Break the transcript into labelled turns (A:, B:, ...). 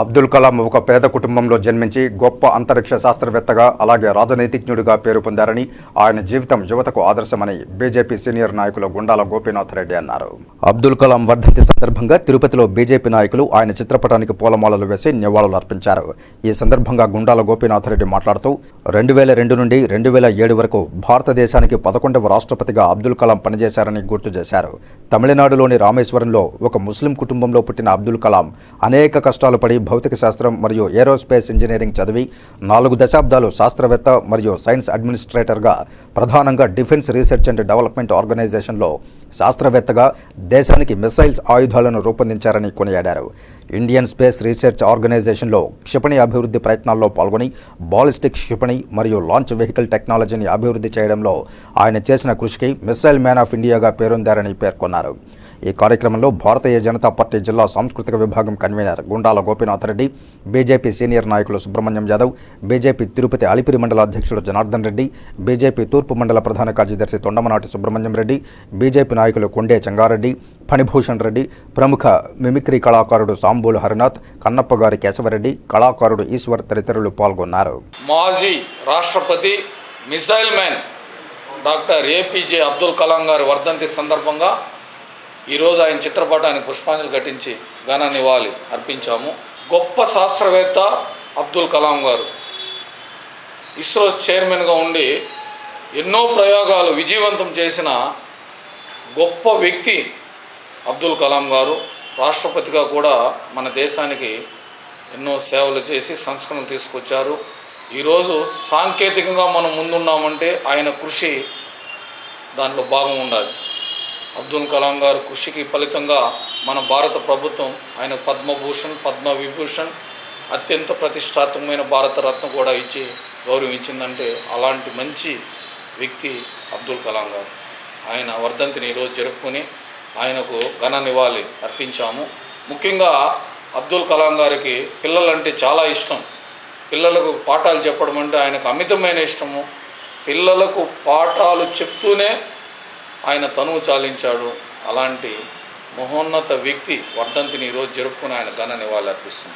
A: అబ్దుల్ కలాం ఒక పేద కుటుంబంలో జన్మించి గొప్ప అంతరిక్ష శాస్త్రవేత్తగా అలాగే రాజనైతిజ్ఞుడిగా పేరు పొందారని ఆయన జీవితం యువతకు ఆదర్శమని బీజేపీ సీనియర్ నాయకులు గుండాల గోపీనాథ్ రెడ్డి అన్నారు. అబ్దుల్ కలాం వర్ధంతి సందర్భంగా తిరుపతిలో బీజేపీ నాయకులు ఆయన చిత్రపటానికి పూలమాలలు వేసి నివాళులు అర్పించారు ఈ సందర్భంగా గుండాల గోపీనాథ్ రెడ్డి మాట్లాడుతూ రెండు వేల రెండు నుండి రెండు వేల ఏడు వరకు భారతదేశానికి పదకొండవ రాష్ట్రపతిగా అబ్దుల్ కలాం పనిచేశారని గుర్తు చేశారు. తమిళనాడులోని రామేశ్వరంలో ఒక ముస్లిం కుటుంబంలో పుట్టిన అబ్దుల్ కలాం అనేక కష్టాలు పడి భౌతిక శాస్త్రం మరియు ఏరోస్పేస్ ఇంజనీరింగ్ చదివి నాలుగు దశాబ్దాలు శాస్త్రవేత్త మరియు సైన్స్ అడ్మినిస్ట్రేటర్గా ప్రధానంగా డిఫెన్స్ రీసెర్చ్ అండ్ డెవలప్మెంట్ ఆర్గనైజేషన్లో శాస్త్రవేత్తగా దేశానికి మిసైల్స్ ఆయుధాలను రూపొందించారని కొనియాడారు. ఇండియన్ స్పేస్ రీసెర్చ్ ఆర్గనైజేషన్లో క్షిపణి అభివృద్ధి ప్రయత్నాల్లో పాల్గొని బాలిస్టిక్ క్షిపణి మరియు లాంచ్ వెహికల్ టెక్నాలజీని అభివృద్ధి చేయడంలో ఆయన చేసిన కృషికి మిసైల్ మ్యాన్ ఆఫ్ ఇండియాగా పేరొందారని పేర్కొన్నారు. ఈ కార్యక్రమంలో భారతీయ జనతా పార్టీ జిల్లా సాంస్కృతిక విభాగం convener Gundala Gopinath Reddy BJP senior నాయకులు సుబ్రహ్మణ్యం యాదవ్ బీజేపీ తిరుపతి అలిపిరి మండల అధ్యక్షుడు జనార్దన్ రెడ్డి బీజేపీ తూర్పు మండల ప్రధాన కార్యదర్శి తొండమనాటి సుబ్రహ్మణ్యం రెడ్డి బీజేపీ నాయకులు కొండే చెంగారెడ్డి ఫణిభూషణ్ రెడ్డి ప్రముఖ మిమిక్రీ కళాకారుడు సాంబూలు హరినాథ్ కన్నప్పగారి కేశవరెడ్డి కళాకారుడు ఈశ్వర్ తదితరులు పాల్గొన్నారు.
B: మాజీ రాష్ట్రపతి missile man doctor APJ Abdul Kalam గారి వర్ధంతి సందర్భంగా ఈరోజు ఆయన చిత్రపటానికి పుష్పాంజలి ఘటించి ఘన నివాళి అర్పించాము. గొప్ప శాస్త్రవేత్త అబ్దుల్ కలాం గారు. ఇస్రో చైర్మన్గా ఉండి ఎన్నో ప్రయోగాలు విజయవంతం చేసిన గొప్ప వ్యక్తి అబ్దుల్ కలాం గారు. రాష్ట్రపతిగా కూడా మన దేశానికి ఎన్నో సేవలు చేసి సంస్కరణలు తీసుకొచ్చారు. ఈరోజు సాంకేతికంగా మనం ముందున్నామంటే ఆయన కృషి దాంట్లో భాగం ఉండాలి. అబ్దుల్ కలాం గారు కృషికి ఫలితంగా మన భారత ప్రభుత్వం ఆయన పద్మభూషణ్ పద్మ విభూషణ్ అత్యంత ప్రతిష్టాత్మకమైన భారతరత్న కూడా ఇచ్చి గౌరవించిందంటే అలాంటి మంచి వ్యక్తి అబ్దుల్ కలాం గారు. ఆయన వర్ధంతిని ఈరోజు జరుపుకొని ఆయనకు ఘన నివాళి అర్పించాము. ముఖ్యంగా అబ్దుల్ కలాం గారికి పిల్లలంటే చాలా ఇష్టం. పిల్లలకు పాఠాలు చెప్పడం అంటే ఆయనకు అమితమైన ఇష్టము. పిల్లలకు పాఠాలు చెప్తూనే ఆయన తనువు చాలించాడు. అలాంటి మహోన్నత వ్యక్తి వర్ధంతిని ఈరోజు జరుపుకుని ఆయన ఘన నివాళులు అర్పిస్తున్నాం